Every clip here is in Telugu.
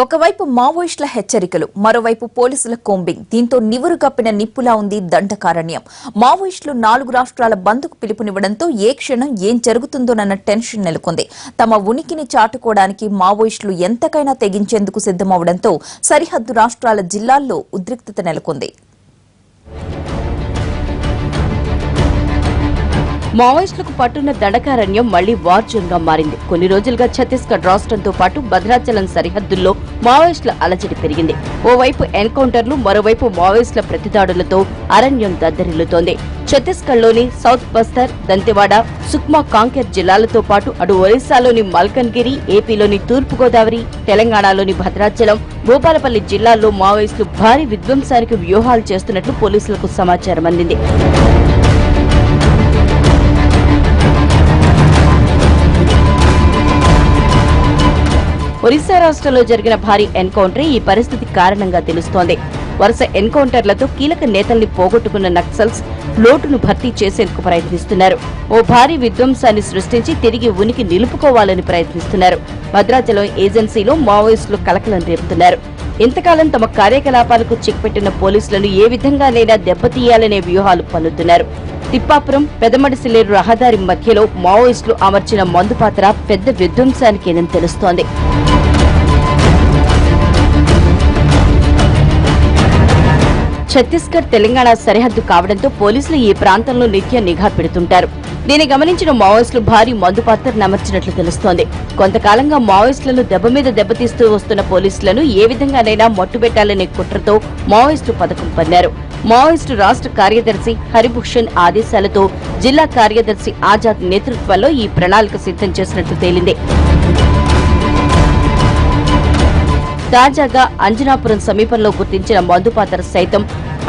ఒకవైపు మావోయిస్టుల హెచ్చరికలు మరోవైపు పోలీసుల కోంబింగ్. దీంతో నివురు కప్పిన నిప్పులా ఉంది దండకారణ్యం. మావోయిస్టులు నాలుగు రాష్ట్రాల బంద్కు పిలుపునివ్వడంతో ఏ క్షణం ఏం జరుగుతుందోనన్న టెన్షన్ నెలకొంది. తమ ఉనికిని చాటుకోవడానికి మావోయిస్టులు ఎంతకైనా తెగించేందుకు సిద్దమవడంతో సరిహద్దు రాష్ట్రాల జిల్లాల్లో ఉద్రిక్తత నెలకొంది. మావోయిస్టులకు పట్టున్న దండకారణ్యం మళ్ళీ వార్ మారింది. కొన్ని రోజులుగా ఛత్తీస్గఢ్ రాష్ట్రంతో పాటు భద్రాచలం సరిహద్దుల్లో మావోయిస్టుల అలజడి పెరిగింది. ఓవైపు ఎన్కౌంటర్లు మరోవైపు మావోయిస్టుల ప్రతిదాడులతో అరణ్యం దద్దరిల్లుతోంది. ఛత్తీస్గఢ్లోని సౌత్ బస్తర్ దంతెవాడ సుక్మా కాంకేర్ జిల్లాలతో పాటు అటు ఒరిస్సాలోని మల్కన్గిరి ఏపీలోని తూర్పుగోదావరి తెలంగాణలోని భద్రాచలం భూపాలపల్లి జిల్లాల్లో మావోయిస్టులు భారీ విధ్వంసానికి వ్యూహాలు చేస్తున్నట్లు పోలీసులకు సమాచారం అందింది. ఒరిస్సా రాష్ట్రంలో జరిగిన భారీ ఎన్కౌంటర్ ఈ పరిస్థితి కారణంగా తెలుస్తోంది. వరుస ఎన్కౌంటర్లతో కీలక నేతల్ని పోగొట్టుకున్న నక్సల్స్ లోటును భర్తీ చేసేందుకు ప్రయత్నిస్తున్నారు. ఓ భారీ విధ్వంసాన్ని సృష్టించి తిరిగి ఉనికి నిలుపుకోవాలని ప్రయత్నిస్తున్నారు. భద్రాచలం ఏజెన్సీలో మావోయిస్టులు కలకలం రేపుతున్నారు. ఇంతకాలం తమ కార్యకలాపాలకు చెక్పెట్టిన పోలీసులను ఏ విధంగానైనా దెబ్బతీయాలనే వ్యూహాలు పన్నుతున్నారు. తిప్పాపురం పెదమడిసిలేరు రహదారి మధ్యలో మావోయిస్టులు అమర్చిన మందుపాత్ర పెద్ద విధ్వంసానికేనని తెలుస్తోంది. ఛత్తీస్గఢ్ తెలంగాణ సరిహద్దు కావడంతో పోలీసులు ఈ ప్రాంతంలో నిత్యం నిఘా పెడుతుంటారు. దీన్ని గమనించిన మావోయిస్టులు భారీ మందు పాత్ర నమర్చినట్లు తెలుస్తోంది. కొంతకాలంగా మావోయిస్టులను దెబ్బ మీద దెబ్బతీస్తూ వస్తున్న పోలీసులను ఏ విధంగానైనా మట్టుబెట్టాలనే కుట్రతో మావోయిస్టు పథకం పన్నారు. మావోయిస్టు రాష్ట్ర కార్యదర్శి హరిభూషణ్ ఆదేశాలతో జిల్లా కార్యదర్శి ఆజాద్ నేతృత్వంలో ఈ ప్రణాళిక సిద్ధం చేసినట్లు తేలింది. తాజాగా అంజనాపురం సమీపంలో గుర్తించిన మందు పాత్ర సైతం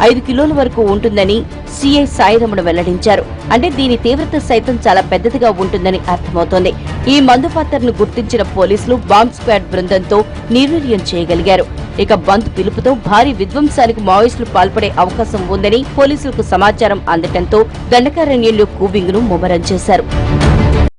ఐదు కిలోల వరకు ఉంటుందని సీఐ సాయిరమణ వెల్లడించారు. అంటే దీని తీవ్రత సైతం చాలా పెద్దదిగా ఉంటుందని అర్థమవుతోంది. ఈ మందు పాత్రను గుర్తించిన పోలీసులు బాంబ్ స్క్వాడ్ బృందంతో నిర్వీర్యం చేయగలిగారు. ఇక బంద్ పిలుపుతో భారీ విధ్వంసానికి మావోయిస్టులు పాల్పడే అవకాశం ఉందని పోలీసులకు సమాచారం అందటంతో దండకారణ్యంలో కూబింగ్ను ముమ్మరం చేశారు.